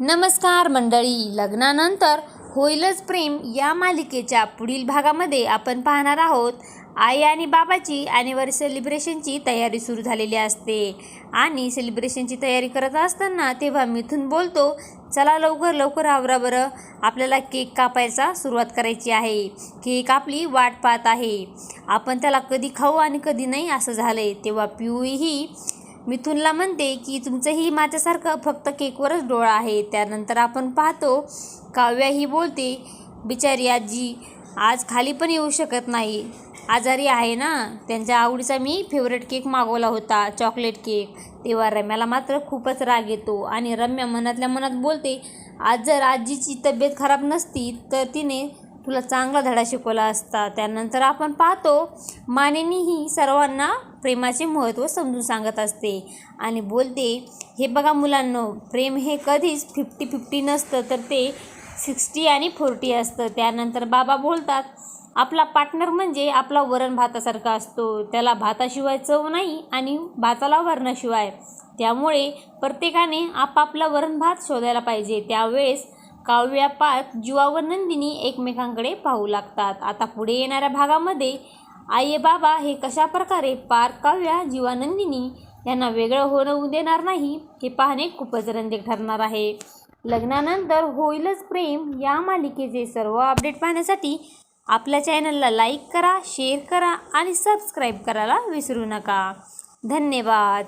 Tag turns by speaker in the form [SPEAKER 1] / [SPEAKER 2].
[SPEAKER 1] नमस्कार मंडळी लग्नानंतर होईलच प्रेम या मालिकेच्या पुढील भागामध्ये आपण पाहणार आहोत. आई आणि बाबाची ॲनिव्हर्सरी सेलिब्रेशनची तयारी सुरू झालेली असते. आणि सेलिब्रेशनची तयारी करत असताना तेव्हा मिथून बोलतो चला लवकर लवकर आवरा बरं. आपल्याला केक कापायचा सुरुवात करायची आहे. केक आपली वाट पाहत आहे. आपण त्याला कधी खाऊ आणि कधी नाही असं झालं आहे तेव्हा पिऊही मिथुनला म्हणते की तुमचंही माझ्यासारखं फक्त केकवरच डोळा आहे. त्यानंतर आपण पाहतो काव्या ही बोलते बिचारी आजी आज खाली पण येऊ शकत नाही. आजारी आहे ना? त्यांच्या आवडीचा मी फेवरेट केक मागवला होता चॉकलेट केक तेव्हा रम्याला मात्र खूपच राग येतो आणि रम्या मनातल्या मनात बोलते आज जर आजीची तब्येत खराब नसती तर तिने तुला चांगला धडा शिकवला असता. त्यानंतर आपण पाहतो मानेनीही सर्वांना प्रेमाचे महत्त्व समजून सांगत असते आणि बोलते हे बघा मुलांनो प्रेम हे कधीच फिफ्टी फिफ्टी नसतं तर ते सिक्स्टी आणि फोर्टी असतं. त्यानंतर बाबा बोलतात आपला पार्टनर म्हणजे आपला वरण भातासारखा असतो. त्याला भाताशिवाय चव नाही आणि भाताला वरणाशिवाय. त्यामुळे प्रत्येकाने आपापला वरण भात शोधायला पाहिजे. त्यावेळेस काव्यापात पार्थ जुवा व नंदिनी एकमेकांकडे पाहू लागतात. आता पुढे येणाऱ्या भागामध्ये आई बाबा हे कशा प्रकारे पार काव्या जीवानंदिनी यांना वेगळं होऊ देणार नाही हे पाहणे खूपच रंजक ठरणार आहे. लग्नानंतर होईलच प्रेम या मालिकेचे सर्व अपडेट पाहण्यासाठी आपल्या चॅनलला लाईक करा शेअर करा आणि सबस्क्राईब करायला विसरू नका. धन्यवाद.